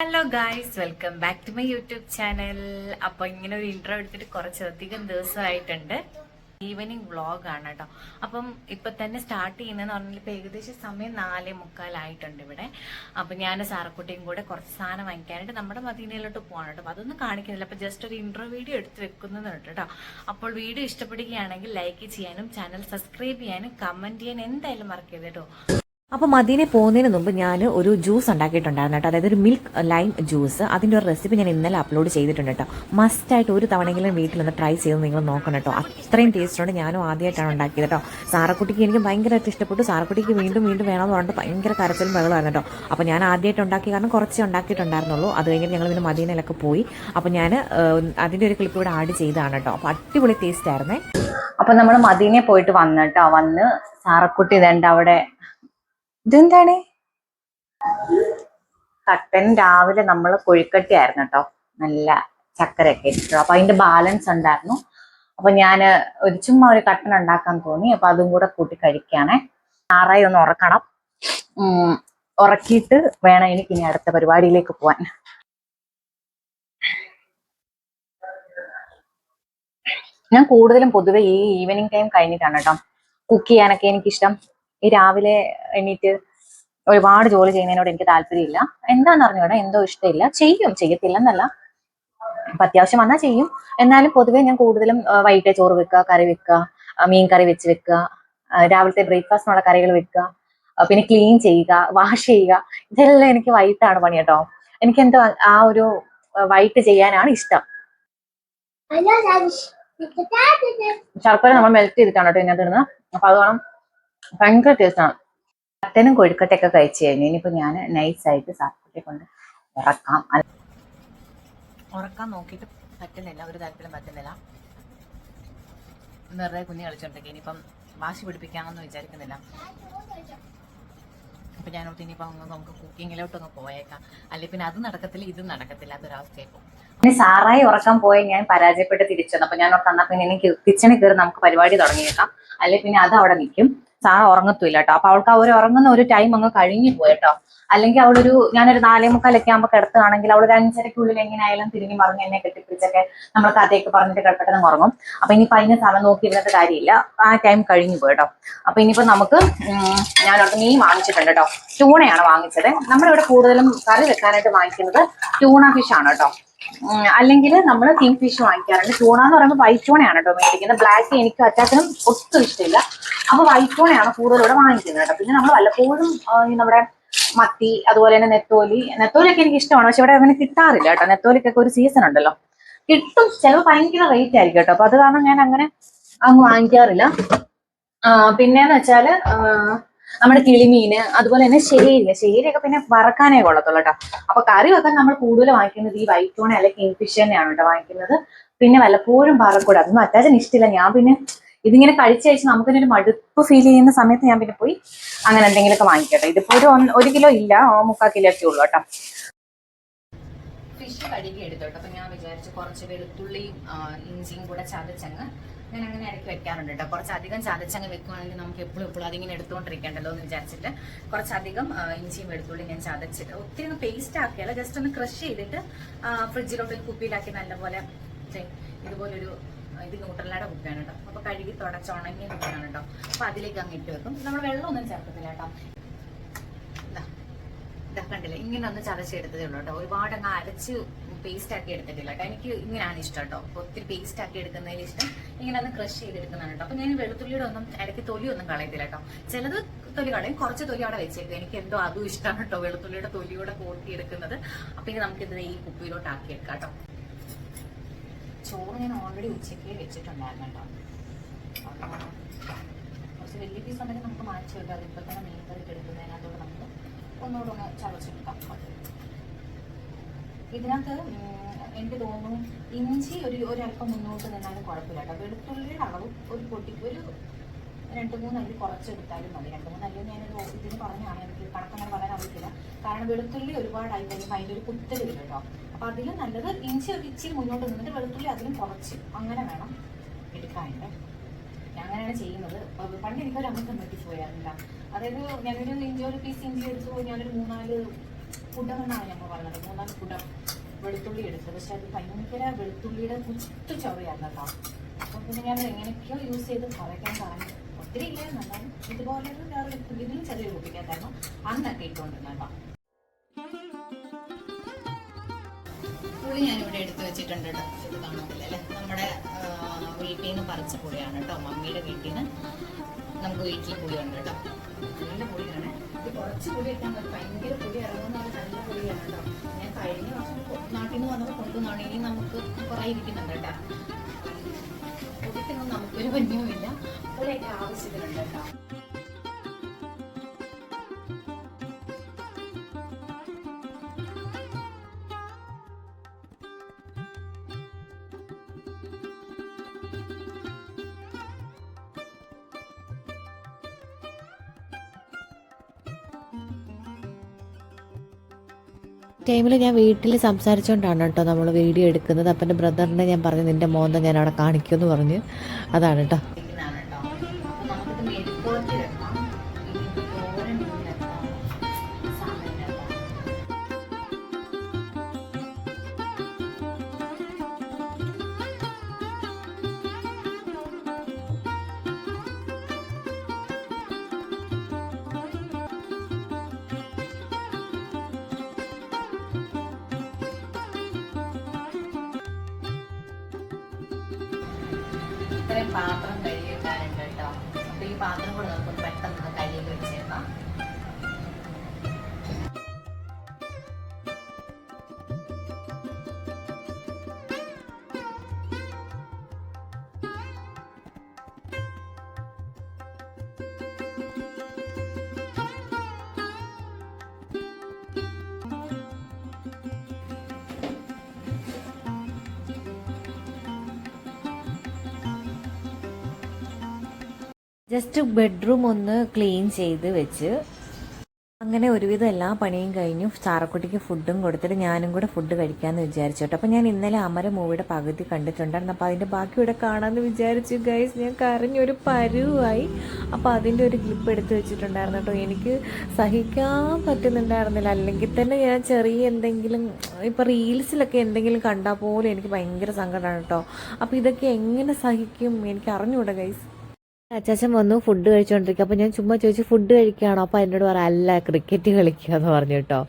Hello guys welcome back to my YouTube channel അപ്പൊ ഇങ്ങനെ ഒരു ഇന്റർവ്യൂ എടുത്തിട്ട് കുറച്ചധികം ദിവസമായിട്ടുണ്ട്. ഈവനിങ് വ്ളോഗ് ആണ് കേട്ടോ അപ്പം ഇപ്പൊ തന്നെ സ്റ്റാർട്ട് ചെയ്യുന്നതെന്ന് പറഞ്ഞാൽ ഇപ്പൊ ഏകദേശം സമയം നാലേ മുക്കാലായിട്ടുണ്ട് ഇവിടെ. അപ്പൊ ഞാൻ സാറക്കുട്ടിയും കൂടെ കുറച്ച് സാധനം വാങ്ങിക്കാനായിട്ട് നമ്മുടെ മദീനയിലോട്ട് പോകണം കേട്ടോ അതൊന്നും കാണിക്കുന്നില്ല. അപ്പൊ ജസ്റ്റ് ഒരു ഇന്റർവ്യൂ വീഡിയോ എടുത്ത് വെക്കുന്നുണ്ട് കേട്ടോ അപ്പോൾ വീഡിയോ ഇഷ്ടപ്പെടുകയാണെങ്കിൽ ലൈക്ക് ചെയ്യാനും ചാനൽ സബ്സ്ക്രൈബ് ചെയ്യാനും കമന്റ് ചെയ്യാനും എന്തായാലും മറക്കരുത് കേട്ടോ അപ്പോൾ മദീനെ പോകുന്നതിന് മുമ്പ് ഞാൻ ഒരു ജ്യൂസ് ഉണ്ടാക്കിയിട്ടുണ്ടായിരുന്നു കേട്ടോ. അതായത് ഒരു മിൽക്ക് ലൈം ജ്യൂസ് അതിന്റെ ഒരു റെസിപ്പി ഞാൻ ഇന്നലെ അപ്ലോഡ് ചെയ്തിട്ടുണ്ട് കേട്ടോ. മസ്റ്റായിട്ട് ഒരു തവണയെങ്കിലും വീട്ടിൽ ഒന്ന് ട്രൈ ചെയ്ത് നിങ്ങൾ നോക്കണം കേട്ടോ. അത്രയും ടേസ്റ്റ് ഉണ്ട്. ഞാനും ആദ്യമായിട്ടാണ് ഉണ്ടാക്കിയത് കേട്ടോ. സാറക്കുട്ടിക്ക് എനിക്ക് ഭയങ്കരമായിട്ട് ഇഷ്ടപ്പെട്ടു. സാറക്കുട്ടിക്ക് വീണ്ടും വീണ്ടും വേണമെന്ന് പറഞ്ഞിട്ട് ഭയങ്കര കരച്ചിലും വെള്ളമായിരുന്നു കേട്ടോ. അപ്പോൾ ഞാൻ ആദ്യമായിട്ട് ഉണ്ടാക്കിയ കാരണം കുറച്ച് ഉണ്ടാക്കിയിട്ടുണ്ടായിരുന്നുള്ളൂ. അത് കഴിഞ്ഞിട്ട് ഞങ്ങൾ പിന്നെ മദീനയിലൊക്കെ പോയി. അപ്പോൾ ഞാൻ അതിന്റെ ഒരു ക്ലിപ്പ് ഇവിടെ ആഡ് ചെയ്താണ് കേട്ടോ. അപ്പോൾ അടിപൊളി ടേസ്റ്റ് ആയിരുന്നേ. അപ്പോൾ നമ്മൾ മദീനെ പോയിട്ട് വന്നിട്ടോ വന്ന് സാറക്കുട്ടി ഇതേണ്ട അവിടെ ഇതെന്താണ്? കട്ടൻ രാവിലെ നമ്മൾ കൊഴുക്കട്ടി ആയിരുന്നു കേട്ടോ. നല്ല ചക്കരയൊക്കെ ഇട്ടു അപ്പൊ അതിന്റെ ബാലൻസ് ഉണ്ടായിരുന്നു. അപ്പൊ ഞാൻ ഒരു ചുമ്മാ ഒരു കട്ടൻ ഉണ്ടാക്കാൻ തോന്നി. അപ്പൊ അതും കൂടെ കൂട്ടി കഴിക്കാണേ. ആറായി ഒന്ന് ഉറക്കണം. ഉറക്കിയിട്ട് വേണം എനിക്ക് ഇനി അടുത്ത പരിപാടിയിലേക്ക് പോവാൻ. ഞാൻ കൂടുതലും പൊതുവെ ഈ ഈവനിങ് ടൈം കഴിഞ്ഞിട്ടാണ് കേട്ടോ. കുക്ക് ചെയ്യാനൊക്കെ എനിക്കിഷ്ടം. ഈ രാവിലെ എണീറ്റ് ഒരുപാട് ജോലി ചെയ്യുന്നതിനോട് എനിക്ക് താല്പര്യമില്ല. എന്താന്ന് വേണം എന്തോ ഇഷ്ടമില്ല. ചെയ്യും. ചെയ്യത്തില്ലെന്നല്ല. അപ്പൊ അത്യാവശ്യം വന്നാൽ ചെയ്യും. എന്നാലും പൊതുവേ ഞാൻ കൂടുതലും വൈകിട്ട് ചോറ് വെക്കുക കറി വെക്കുക മീൻ കറി വെച്ച് വെക്കുക രാവിലത്തെ ബ്രേക്ക്ഫാസ്റ്റിനുള്ള കറികൾ വെക്കുക പിന്നെ ക്ലീൻ ചെയ്യുക വാഷ് ചെയ്യുക. ഇതെല്ലാം എനിക്ക് വൈകിട്ടാണ് പണി കേട്ടോ. എനിക്ക് എന്തോ ആ ഒരു വൈകിട്ട് ചെയ്യാനാണ് ഇഷ്ടം. ശർക്കര നമ്മൾ മെൽറ്റ് ചെയ്തിട്ടാണ് കേട്ടോ ഇതിനകത്ത് ഇടുന്നത്. അപ്പൊ അത് വേണം ഭയങ്കര ടേസ്റ്റാണ് അത്തനും കൊഴുക്കട്ടയൊക്കെ കഴിച്ചു കഴിഞ്ഞു ഇനിയിപ്പോ ഞാൻ നൈസായിട്ട് സാർക്കുട്ടിയെ കൊണ്ട് ഉറക്കാം. അല്ല, ഉറക്കാൻ നോക്കിയിട്ട് പറ്റുന്നില്ല ഒരു തരത്തിലും പറ്റുന്നില്ല. വെറുതെ കുഞ്ഞ് കളിച്ചോണ്ടൊക്കെ ഇനിയിപ്പം വാശി പിടിപ്പിക്കാമെന്ന് വിചാരിക്കുന്നില്ല. അപ്പൊ ഞാനോട്ട് ഇനിയിപ്പം നമുക്ക് കുക്കിങ്ങിലോട്ടൊന്ന് പോയേക്കാം. അല്ലെങ്കിൽ പിന്നെ അത് നടക്കത്തില്ല ഇത് നടക്കത്തില്ല അതൊരവസ്ഥയായി പോകും. ഇനി സാറായി ഉറക്കാൻ പോയി ഞാൻ പരാജയപ്പെട്ട് തിരിച്ചു അപ്പൊ ഞാൻ തന്നാ പിന്നെ എനിക്ക് കിച്ചണിൽ കയറി നമുക്ക് പരിപാടി തുടങ്ങിയേക്കാം. അല്ലെങ്കിൽ പിന്നെ അത് അവിടെ നിൽക്കും. സാറ ഉറങ്ങത്തില്ല കേട്ടോ അപ്പൊ അവൾക്ക് ആ ഉറങ്ങുന്ന ഒരു ടൈം അങ്ങ് കഴിഞ്ഞു പോയി കേട്ടോ അല്ലെങ്കിൽ അവളൊരു ഞാനൊരു നാലേ മുക്കാലൊക്കെ ആകുമ്പോൾ കിടത്തുകയാണെങ്കിൽ അവളൊരു അഞ്ചരക്കുള്ളിൽ എങ്ങനെയായാലും തിരിഞ്ഞു മറിഞ്ഞ് എന്നെ കെട്ടിപ്പിടിച്ചൊക്കെ നമ്മൾ കഥയൊക്കെ പറഞ്ഞിട്ട് കിടപ്പെട്ടെന്ന് ഉറങ്ങും. അപ്പൊ ഇനിയിപ്പോ അതിന് സമയം നോക്കി ഇരുന്നിട്ട് കാര്യമില്ല. ആ ടൈം കഴിഞ്ഞു പോയി കേട്ടോ അപ്പൊ ഇനിയിപ്പോ നമുക്ക് ഞാനവിടെ മീൻ വാങ്ങിച്ചിട്ടുണ്ട് കേട്ടോ. ട്യൂണയാണ് വാങ്ങിച്ചത്. നമ്മളിവിടെ കൂടുതലും കറി വെക്കാനായിട്ട് വാങ്ങിക്കുന്നത് ട്യൂണ ഫിഷ് ആണ് കേട്ടോ. അല്ലെങ്കിൽ നമ്മൾ കിങ് ഫിഷ് വാങ്ങിക്കാറുണ്ട്. ചൂണ എന്ന് പറയുമ്പോൾ വൈറ്റ് ചൂണയാണ് കേട്ടോ മേടിക്കുന്നത്. ബ്ലാക്ക് എനിക്ക് അറ്റാക്കിനും ഒട്ടും ഇഷ്ടമില്ല. അപ്പൊ വൈറ്റ് ചൂണയാണ് കൂടുതലൂടെ വാങ്ങിക്കുന്നത് കേട്ടോ. പിന്നെ നമ്മൾ വല്ലപ്പോഴും നമ്മുടെ മത്തി അതുപോലെ തന്നെ നെത്തോലി. നെത്തോലിയൊക്കെ എനിക്ക് ഇഷ്ടമാണ്. പക്ഷെ ഇവിടെ അങ്ങനെ കിട്ടാറില്ല കേട്ടോ. നെത്തോലിക്കൊക്കെ ഒരു സീസൺ ഉണ്ടല്ലോ. കിട്ടും. ചിലപ്പോൾ ഭയങ്കര റേറ്റ് ആയിരിക്കും കേട്ടോ. അപ്പൊ അത് കാരണം ഞാൻ അങ്ങനെ അങ്ങ് വാങ്ങിക്കാറില്ല. പിന്നെന്ന് വെച്ചാൽ നമ്മുടെ കിളിമീന് അതുപോലെ തന്നെ ശേരിയില്ല ശേരിയൊക്കെ പിന്നെ വറക്കാനേ കൊള്ളത്തുള്ളൂ കേട്ടോ. അപ്പൊ കറി വെക്കാൻ നമ്മൾ കൂടുതൽ വാങ്ങിക്കുന്നത് ഈ വൈറ്റ് ടൂണ അല്ലെങ്കിൽ തന്നെയാണ് കേട്ടോ വാങ്ങിക്കുന്നത്. പിന്നെ വല്ലപ്പോഴും പാറക്കൂടെ അതൊന്നും അറ്റാച്ചൻ ഇഷ്ടമില്ല. ഞാൻ പിന്നെ ഇതിങ്ങനെ കഴിച്ച് കഴിച്ച് നമുക്കിനൊരു മടുപ്പ് ഫീൽ ചെയ്യുന്ന സമയത്ത് ഞാൻ പിന്നെ പോയി അങ്ങനെ എന്തെങ്കിലുമൊക്കെ വാങ്ങിക്കട്ടെ. ഇതിപ്പോ ഒരു ഒരു കിലോ ഇല്ല. മുക്കാൽ കിലോ ഒക്കെ ഉള്ളൂ കേട്ടോ. ഫിഷ് കഴുകി എടുത്തോട്ടോ അപ്പൊ ഞാൻ വിചാരിച്ചു കുറച്ച് വെളുത്തുള്ളിയും ഇഞ്ചിയും കൂടെ ചതച്ചങ്ങ് ഞാൻ അങ്ങനെ ഇടയ്ക്ക് വെക്കാറുണ്ട് കേട്ടോ. കുറച്ചധികം ചതച്ചങ്ങ് വെക്കുവാണെങ്കിൽ നമുക്ക് എപ്പോഴും എപ്പോഴും അതിങ്ങനെ എടുത്തുകൊണ്ടിരിക്കണ്ടല്ലോ എന്ന് വിചാരിച്ചിട്ട് കുറച്ചധികം ഇഞ്ചിയും വെളുത്തുള്ളി ഞാൻ ചതച്ചിട്ട് ഒത്തിരി ഒന്ന് പേസ്റ്റ് ആക്കിയല്ല ജസ്റ്റ് ഒന്ന് ക്രഷ് ചെയ്തിട്ട് ഫ്രിഡ്ജിലോട്ട് കുപ്പിയിലാക്കി നല്ലപോലെ ഇതുപോലൊരു ഇത് ന്യൂട്രലയുടെ കുപ്പിയാണ് കേട്ടോ. അപ്പൊ കഴുകി തുടച്ച് ഉണങ്ങിയ കുപ്പിയാണ് കേട്ടോ. അപ്പൊ അതിലേക്ക് അങ്ങ് ഇട്ട് വെക്കും. നമ്മൾ വെള്ളമൊന്നും ചേർക്കത്തില്ല കേട്ടോ. കണ്ടില്ലേ? ഇങ്ങനെ ഒന്ന് ചതച്ചെടുത്തതേ ഉള്ളൂ കേട്ടോ. ഒരുപാട് അങ്ങ് അരച്ച് പേസ്റ്റ് ആക്കി എടുത്തിട്ടില്ല. കേട്ടോ. എനിക്ക് ഇങ്ങനെയാണ് ഇഷ്ടം കേട്ടോ. ഒത്തിരി പേസ്റ്റ് ആക്കി എടുക്കുന്നതിന് ഇഷ്ടം. ഇങ്ങനെ ഒന്ന് ക്രഷ് ചെയ്തെടുക്കുന്നതാണ് കേട്ടോ. അപ്പൊ ഞാൻ വെളുത്തുള്ളിയുടെ ഒന്നും ഇടയ്ക്ക് തൊലി ഒന്നും കളയത്തില്ല കേട്ടോ. ചിലത് തൊലി കളയും. കുറച്ച് തൊലി അവിടെ വെച്ചേക്കും. എനിക്ക് എന്തോ അതും ഇഷ്ടമാണ് കേട്ടോ. വെളുത്തുള്ളിയുടെ തൊലിയോടെ കൂട്ടിയെടുക്കുന്നത് അപ്പൊ ഇനി നമുക്കിത് ഈ കുപ്പിയിലോട്ട് ആക്കി എടുക്കാം കേട്ടോ. ചോറ് ഞാൻ ഓൾറെഡി ഉച്ചയ്ക്ക് വെച്ചിട്ടുണ്ടായിരുന്നു കേട്ടോ. കുറച്ച് വലിയ പീസ് ഉണ്ടെങ്കിൽ നമുക്ക് മാറ്റി വെക്കാം. അതിപ്പോൾ തന്നെ മീൻ കറി എടുക്കുന്നതിനകത്തോട് നമുക്ക് ഒന്നുകൂടെ ഒന്ന് ചതച്ചെടുക്കാം ഇതിനകത്ത് എനിക്ക് തോന്നുന്നു ഇഞ്ചി ഒരു ഒരല്പം മുന്നോട്ട് നിന്നാലും കുഴപ്പമില്ല കേട്ടോ. വെളുത്തുള്ളിയുടെ അളവ് ഒരു പൊട്ടി ഒരു രണ്ട് മൂന്ന് അല്ലി കുറച്ചെടുത്താലും മതി. രണ്ട് മൂന്ന് അല്ലി ഞാനൊരു ഇതിന് പറഞ്ഞാണ്. എനിക്ക് കണക്കങ്ങനെ പറയാൻ അറിയത്തില്ല. കാരണം വെളുത്തുള്ളി ഒരുപാടായി കഴിയുമ്പോൾ അതിന്റെ ഒരു കുത്തൽ വരും കേട്ടോ. അപ്പൊ അതിലും നല്ലത് ഇഞ്ചി ഒരു ഇച്ചിരി മുന്നോട്ട് നിന്നിട്ട് വെളുത്തുള്ളി അതിലും കുറച്ച് അങ്ങനെ വേണം എടുക്കാനുണ്ട് ഞാൻ അങ്ങനെയാണ് ചെയ്യുന്നത്. പണ്ട് എനിക്കൊരു അമ്മ പറ്റി പോയാറില്ല അതായത് ഞാനൊരു ഇഞ്ചി ഒരു പീസ് ഇഞ്ചി എടുത്തു ഞാനൊരു മൂന്നാൽ കുടമെന്നാണ് ഞങ്ങൾ പറഞ്ഞത് മൂന്നാം കുടം വെളുത്തുള്ളി എടുത്തത്. പക്ഷെ അത് ഭയങ്കര വെളുത്തുള്ളിയുടെ കുത്തു ചവറിയാണ് കേട്ടോ. അപ്പം പിന്നെ ഞാൻ എങ്ങനെയൊക്കെയോ യൂസ് ചെയ്ത് കുറയ്ക്കാൻ പറഞ്ഞു ഒത്തിരി ഇല്ല എന്നാലും ഇതുപോലെ ഇതിലും ചെറിയ കുപ്പിക്കകത്തായിരുന്നു അന്നൊക്കെ ഇട്ടുകൊണ്ടിരുന്നത് കേട്ടോ. പുളി ഞാനിവിടെ എടുത്തു വെച്ചിട്ടുണ്ട് കേട്ടോ. ഇത് നമ്മുടെ വീട്ടിൽ നിന്ന് പറിച്ച പുളിയാണ് കേട്ടോ. മമ്മിയുടെ വീട്ടിൽ നിന്ന് നമുക്ക് വീട്ടിൽ പുളിയുണ്ട് കേട്ടോ. നല്ല പുളിയാണ് ഇത് കുറച്ച് പുളി ഇട്ടാൽ മതി. ഭയങ്കര പുളി ഇറങ്ങുന്ന നല്ല പുളിയാണ് കേട്ടോ. ഞാൻ കഴിഞ്ഞ വർഷം നാട്ടിൽ നിന്ന് വന്നപ്പോൾ കൊണ്ടുവന്നാണ്. ഇനി നമുക്ക് കുറേ ഇരിക്കുന്നുണ്ട് കേട്ടോ. പുളിക്കൊന്നും നമുക്കൊരു പഞ്ഞവുമില്ല പുളിയൊക്കെ ആവശ്യത്തിനുണ്ട് കേട്ടോ. ടൈമിൽ ഞാൻ വീട്ടിൽ സംസാരിച്ചുകൊണ്ടാണ് കേട്ടോ നമ്മൾ വീഡിയോ എടുക്കുന്നത്. അപ്പം എന്റെ ബ്രദറിനെ ഞാൻ പറഞ്ഞു നിന്റെ മോന്ത ഞാൻ അവിടെ കാണിക്കുമെന്ന് പറഞ്ഞ്. അതാണ് കേട്ടോ. പാത്രം കഴുകിയിട്ടാനുണ്ട് കേട്ടോ. അപ്പൊ ഈ പാത്രം കൂടെ നമുക്ക് ജസ്റ്റ് ബെഡ്റൂം ഒന്ന് ക്ലീൻ ചെയ്ത് വെച്ച് അങ്ങനെ ഒരുവിധം എല്ലാ പണിയും കഴിഞ്ഞു. ചാറക്കുട്ടിക്ക് ഫുഡും കൊടുത്തിട്ട് ഞാനും കൂടെ ഫുഡ് കഴിക്കാമെന്ന് വിചാരിച്ചു കേട്ടോ. അപ്പോൾ ഞാൻ ഇന്നലെ അമര മൂവിയുടെ പകുതി കണ്ടിട്ടുണ്ടായിരുന്നു. അപ്പോൾ അതിന്റെ ബാക്കി ഇവിടെ കാണാമെന്ന് വിചാരിച്ചു ഗൈസ് ഞാൻ കരഞ്ഞൊരു പരുവായി. അപ്പോൾ അതിന്റെ ഒരു ക്ലിപ്പ് എടുത്ത് വെച്ചിട്ടുണ്ടായിരുന്നു കേട്ടോ. എനിക്ക് സഹിക്കാൻ പറ്റുന്നുണ്ടായിരുന്നില്ല. അല്ലെങ്കിൽ തന്നെ ഞാൻ ചെറിയ എന്തെങ്കിലും ഇപ്പോൾ റീൽസിലൊക്കെ എന്തെങ്കിലും കണ്ടാൽ പോലും എനിക്ക് ഭയങ്കര സങ്കടമാണ് കേട്ടോ. അപ്പോൾ ഇതൊക്കെ എങ്ങനെ സഹിക്കും? എനിക്ക് അറിഞ്ഞൂടാ ഗൈസ് അച്ചാച്ചൻ വന്നു ഫുഡ് കഴിച്ചുകൊണ്ടിരിക്കുക അപ്പോൾ ഞാൻ ചുമ്മാ ചോദിച്ചു ഫുഡ് കഴിക്കുകയാണോ അപ്പോൾ എന്നോട് പറ അല്ല ക്രിക്കറ്റ് കളിക്കുക എന്ന് പറഞ്ഞു കേട്ടോ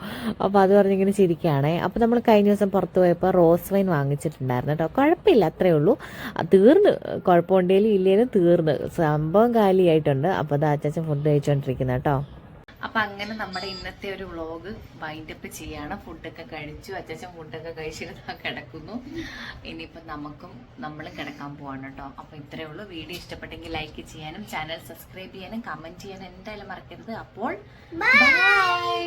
അപ്പോൾ അത് പറഞ്ഞിങ്ങനെ ചിരിക്കുകയാണേ അപ്പോൾ നമ്മൾ കഴിഞ്ഞ ദിവസം പുറത്ത് പോയപ്പോൾ റോസ് വൈൻ വാങ്ങിച്ചിട്ടുണ്ടായിരുന്നു കേട്ടോ കുഴപ്പമില്ല അത്രേ ഉള്ളൂ. തീർന്ന്. കുഴപ്പമുണ്ടെങ്കിലും ഇല്ലേലും തീർന്ന്. സംഭവം കാലിയായിട്ടുണ്ട്. അപ്പോൾ അത് അച്ചാച്ചൻ ഫുഡ് കഴിച്ചുകൊണ്ടിരിക്കുന്നത് കേട്ടോ അപ്പൊ അങ്ങനെ നമ്മുടെ ഇന്നത്തെ ഒരു വ്ളോഗ് വൈൻഡപ്പ് ചെയ്യാണ്. ഫുഡൊക്കെ കഴിച്ചു അച്ഛൻ ഫുഡൊക്കെ കഴിച്ചിട്ട് കിടക്കുന്നു. ഇനിയിപ്പോൾ നമുക്കും നമ്മൾ കിടക്കാൻ പോവാണ് കേട്ടോ. അപ്പൊ ഇത്രയേ ഉള്ളൂ. വീഡിയോ ഇഷ്ടപ്പെട്ടെങ്കിൽ ലൈക്ക് ചെയ്യാനും ചാനൽ സബ്സ്ക്രൈബ് ചെയ്യാനും കമന്റ് ചെയ്യാനും എന്തായാലും മറക്കരുത്. അപ്പോൾ ബൈ